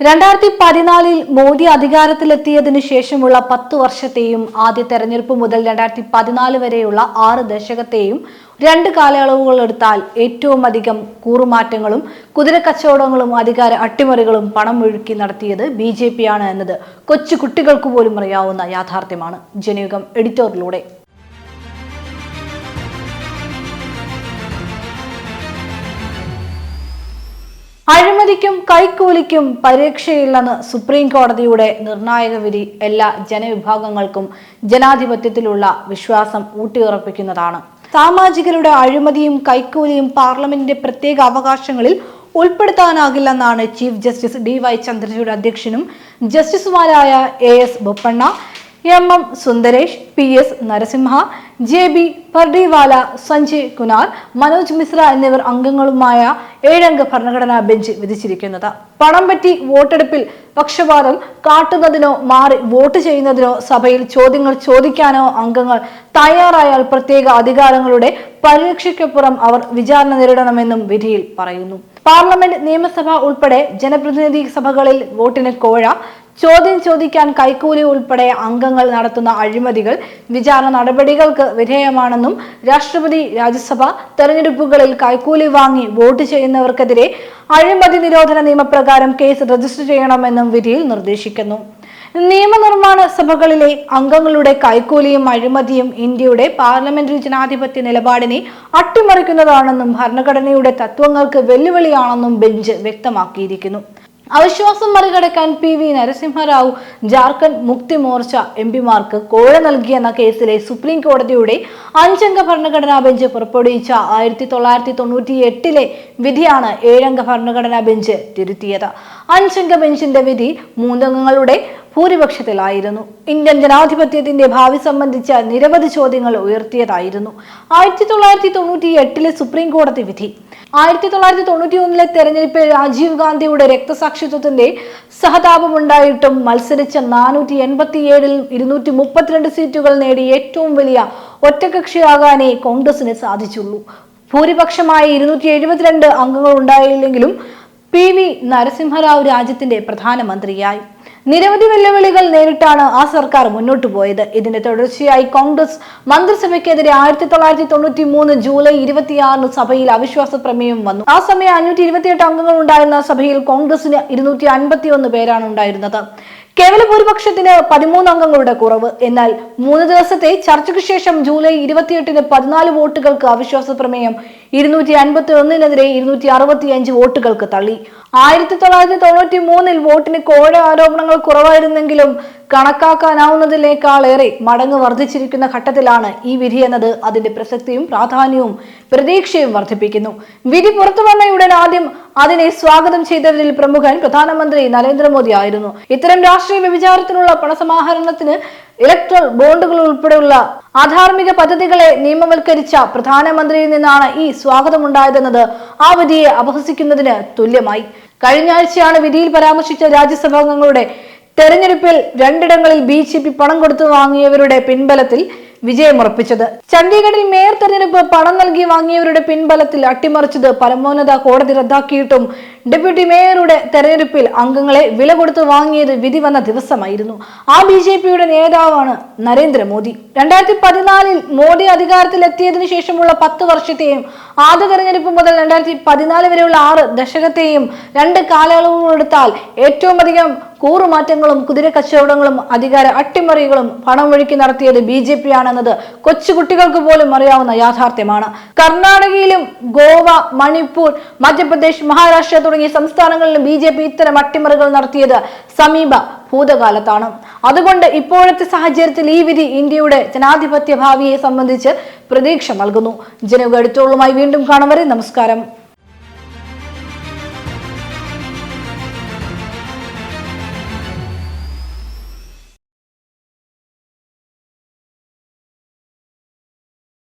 രണ്ടായിരത്തി പതിനാലിൽ മോദി അധികാരത്തിലെത്തിയതിനു ശേഷമുള്ള പത്ത് വർഷത്തെയും ആദ്യ തെരഞ്ഞെടുപ്പ് മുതൽ രണ്ടായിരത്തി പതിനാല് വരെയുള്ള ആറ് ദശകത്തെയും രണ്ട് കാലയളവുകൾ എടുത്താൽ ഏറ്റവും അധികം കൂറുമാറ്റങ്ങളും കുതിരക്കച്ചവടങ്ങളും അധികാര അട്ടിമറികളും പണം ഒഴുക്കി നടത്തിയത് ബി ജെ പി ആണ് എന്നത്. കൊച്ചു കുട്ടികൾക്ക് പോലും അറിയാവുന്ന യാഥാർത്ഥ്യമാണ്. ജനയുഗം എഡിറ്റോറിലൂടെ അഴിമതിക്കും കൈക്കൂലിക്കും പരീക്ഷയില്ലെന്ന് സുപ്രീം കോടതിയുടെ നിർണായക വിധി എല്ലാ ജനവിഭാഗങ്ങൾക്കും ജനാധിപത്യത്തിലുള്ള വിശ്വാസം ഊട്ടിയുറപ്പിക്കുന്നതാണ്. സാമാജികരുടെ അഴിമതിയും കൈക്കൂലിയും പാർലമെന്റിന്റെ പ്രത്യേക അവകാശങ്ങളിൽ ഉൾപ്പെടുത്താനാകില്ലെന്നാണ് chief justice D Y Chandrachud അധ്യക്ഷനും ജസ്റ്റിസുമാരായ A S Bopanna M M Sundaresh P S Narasimha J B Pardiwala Sanjay Kumar Manoj Mishra എന്നിവർ അംഗങ്ങളുമായ ഏഴംഗ ഭരണഘടനാ ബെഞ്ച് വിധിച്ചിരിക്കുന്നത്. പണം പറ്റി വോട്ടെടുപ്പിൽ പക്ഷപാതം കാട്ടുന്നതിനോ മാറി വോട്ട് ചെയ്യുന്നതിനോ സഭയിൽ ചോദ്യങ്ങൾ ചോദിക്കാനോ അംഗങ്ങൾ തയ്യാറായാൽ പ്രത്യേക അധികാരങ്ങളുടെ പരിരക്ഷയ്ക്കപ്പുറം അവർ വിചാരണ നേരിടണമെന്നും വിധിയിൽ പറയുന്നു. പാർലമെന്റ് നിയമസഭ ഉൾപ്പെടെ ജനപ്രതിനിധി സഭകളിൽ വോട്ടിന് കോഴ ചോദ്യം ചോദിക്കാൻ കൈക്കൂലി ഉൾപ്പെടെ അംഗങ്ങൾ നടത്തുന്ന അഴിമതികൾ വിചാരണ നടപടികൾക്ക് വിധേയമാണെന്നും രാഷ്ട്രപതി രാജ്യസഭ തെരഞ്ഞെടുപ്പുകളിൽ കൈക്കൂലി വാങ്ങി വോട്ട് ചെയ്യുന്നവർക്കെതിരെ അഴിമതി നിരോധന നിയമപ്രകാരം കേസ് രജിസ്റ്റർ ചെയ്യണമെന്നും വിധിയിൽ നിർദ്ദേശിക്കുന്നു. നിയമനിർമ്മാണ സഭകളിലെ അംഗങ്ങളുടെ കൈക്കൂലിയും അഴിമതിയും ഇന്ത്യയുടെ പാർലമെന്ററി ജനാധിപത്യ നിലപാടിനെ അട്ടിമറിക്കുന്നതാണെന്നും ഭരണഘടനയുടെ തത്വങ്ങൾക്ക് വെല്ലുവിളിയാണെന്നും ബെഞ്ച് വ്യക്തമാക്കിയിരിക്കുന്നു. അവിശ്വാസം മറികടക്കാൻ P V Narasimha Rao Jharkhand Mukti Morcha M പിമാർക്ക് കോഴ നൽകിയെന്ന കേസിലെ സുപ്രീം കോടതിയുടെ അഞ്ചംഗ ഭരണഘടനാ ബെഞ്ച് പുറപ്പെടുവിച്ച ആയിരത്തി തൊള്ളായിരത്തി തൊണ്ണൂറ്റി എട്ടിലെ വിധിയാണ് ഏഴംഗ ഭരണഘടനാ ബെഞ്ച് തിരുത്തിയത്. അഞ്ചംഗ ബെഞ്ചിന്റെ വിധി മൂന്നംഗങ്ങളുടെ ഭൂരിപക്ഷത്തിലായിരുന്നു. ഇന്ത്യൻ ജനാധിപത്യത്തിന്റെ ഭാവി സംബന്ധിച്ച നിരവധി ചോദ്യങ്ങൾ ഉയർത്തിയതായിരുന്നു. ആയിരത്തി തൊള്ളായിരത്തി തൊണ്ണൂറ്റി എട്ടിലെ സുപ്രീം കോടതി വിധി. ആയിരത്തി തൊള്ളായിരത്തി തൊണ്ണൂറ്റി ഒന്നിലെ തെരഞ്ഞെടുപ്പിൽ രാജീവ് ഗാന്ധിയുടെ രക്തസാക്ഷിത്വത്തിന്റെ സഹതാപമുണ്ടായിട്ടും മത്സരിച്ച നാനൂറ്റി എൺപത്തിയേഴിൽ ഇരുന്നൂറ്റി മുപ്പത്തിരണ്ട് സീറ്റുകൾ നേടി ഏറ്റവും വലിയ ഒറ്റകക്ഷിയാകാനേ കോൺഗ്രസിന് സാധിച്ചുള്ളൂ. ഭൂരിപക്ഷമായി ഇരുന്നൂറ്റി എഴുപത്തിരണ്ട് അംഗങ്ങൾ ഉണ്ടായില്ലെങ്കിലും പി വി നരസിംഹറാവു രാജ്യത്തിന്റെ പ്രധാനമന്ത്രിയായി. നിരവധി വെല്ലുവിളികൾ നേരിട്ടാണ് ആ സർക്കാർ മുന്നോട്ടു പോയത്. ഇതിന്റെ തുടർച്ചയായി കോൺഗ്രസ് മന്ത്രിസഭയ്ക്കെതിരെ ആയിരത്തി തൊള്ളായിരത്തി തൊണ്ണൂറ്റി മൂന്ന് ജൂലൈ ഇരുപത്തിയാറിന് സഭയിൽ അവിശ്വാസ പ്രമേയം വന്നു. ആ സമയം അഞ്ഞൂറ്റി ഇരുപത്തിയെട്ട് അംഗങ്ങൾ ഉണ്ടായിരുന്ന സഭയിൽ കോൺഗ്രസിന് ഇരുന്നൂറ്റി അൻപത്തി ഒന്ന് പേരാണ് ഉണ്ടായിരുന്നത്. കേവല ഭൂരിപക്ഷത്തിന് പതിമൂന്ന് അംഗങ്ങളുടെ കുറവ്. എന്നാൽ മൂന്ന് ദിവസത്തെ ചർച്ചയ്ക്ക് ശേഷം ജൂലൈ ഇരുപത്തിയെട്ടിന് പതിനാല് വോട്ടുകൾക്ക് അവിശ്വാസ പ്രമേയം ഇരുന്നൂറ്റി അൻപത്തി ഒന്നിനെതിരെ ഇരുന്നൂറ്റി അറുപത്തി അഞ്ച് വോട്ടുകൾക്ക് തള്ളി. ആയിരത്തി തൊള്ളായിരത്തി തൊണ്ണൂറ്റി മൂന്നിൽ വോട്ടിന് കോഴ ആരോപണങ്ങൾ കുറവായിരുന്നെങ്കിലും കണക്കാക്കാനാവുന്നതിനേക്കാളേറെ മടങ്ങ് വർദ്ധിച്ചിരിക്കുന്ന ഘട്ടത്തിലാണ് ഈ വിധി എന്നത് അതിന്റെ പ്രസക്തിയും പ്രാധാന്യവും പ്രതീക്ഷയും വർദ്ധിപ്പിക്കുന്നു. വിധി പുറത്തു വന്നയുടൻ ആദ്യം അതിനെ സ്വാഗതം ചെയ്തവരിൽ പ്രമുഖൻ പ്രധാനമന്ത്രി നരേന്ദ്രമോദി ആയിരുന്നു. ഇത്തരം രാഷ്ട്രീയ വ്യഭിചാരത്തിനുള്ള പണസമാഹരണത്തിന് ഇലക്ട്രൽ ബോണ്ടുകൾ ഉൾപ്പെടെയുള്ള അധാർമിക പദ്ധതികളെ നിയമവൽക്കരിച്ച പ്രധാനമന്ത്രിയിൽ നിന്നാണ് ഈ സ്വാഗതമുണ്ടായതെന്നത് ആ വിധിയെ അപഹസിക്കുന്നതിന് തുല്യമായി. കഴിഞ്ഞ ആഴ്ചയാണ് വിധിയിൽ പരാമർശിച്ച രാജ്യസഭാംഗങ്ങളുടെ തെരഞ്ഞെടുപ്പിൽ രണ്ടിടങ്ങളിൽ ബി ജെ പി പണം കൊടുത്തു വാങ്ങിയവരുടെ പിൻബലത്തിൽ വിജയമുറപ്പിച്ചത് ചണ്ഡീഗഡിൽ മേയർ തെരഞ്ഞെടുപ്പ് പണം നൽകി വാങ്ങിയവരുടെ പിൻബലത്തിൽ അട്ടിമറിച്ചത് പരമോന്നത കോടതി റദ്ദാക്കിയിട്ടും ഡെപ്യൂട്ടി മേയറുടെ തെരഞ്ഞെടുപ്പിൽ അംഗങ്ങളെ വില കൊടുത്ത് വാങ്ങിയത് വിധി വന്ന ദിവസമായിരുന്നു. ആ ബി ജെ പിയുടെ നേതാവാണ് നരേന്ദ്രമോദി. രണ്ടായിരത്തി പതിനാലിൽ മോദി അധികാരത്തിലെത്തിയതിനു ശേഷമുള്ള പത്ത് വർഷത്തെയും ആദ്യ തെരഞ്ഞെടുപ്പ് മുതൽ രണ്ടായിരത്തി പതിനാല് വരെയുള്ള ആറ് ദശകത്തെയും രണ്ട് കാലയളവുകളെടുത്താൽ ഏറ്റവും അധികം കൂറുമാറ്റങ്ങളും കുതിര കച്ചവടങ്ങളും അധികാര അട്ടിമറികളും പണം ഒഴുക്കി നടത്തിയത് ബി ജെ പി ആണെന്നത് കൊച്ചുകുട്ടികൾക്ക് പോലും അറിയാവുന്ന യാഥാർത്ഥ്യമാണ്. കർണാടകയിലും ഗോവ മണിപ്പൂർ മധ്യപ്രദേശ് മഹാരാഷ്ട്ര തുടങ്ങിയ സംസ്ഥാനങ്ങളിലും ബി ജെ പി ഇത്തരം അട്ടിമറികൾ നടത്തിയത് സമീപ ഭൂതകാലത്താണ്. അതുകൊണ്ട് ഇപ്പോഴത്തെ സാഹചര്യത്തിൽ ഈ വിധി ഇന്ത്യയുടെ ജനാധിപത്യ ഭാവിയെ സംബന്ധിച്ച് പ്രതീക്ഷ നൽകുന്നു. ജനകടുത്തോളുമായി വീണ്ടും കാണും വരെ. നമസ്കാരം.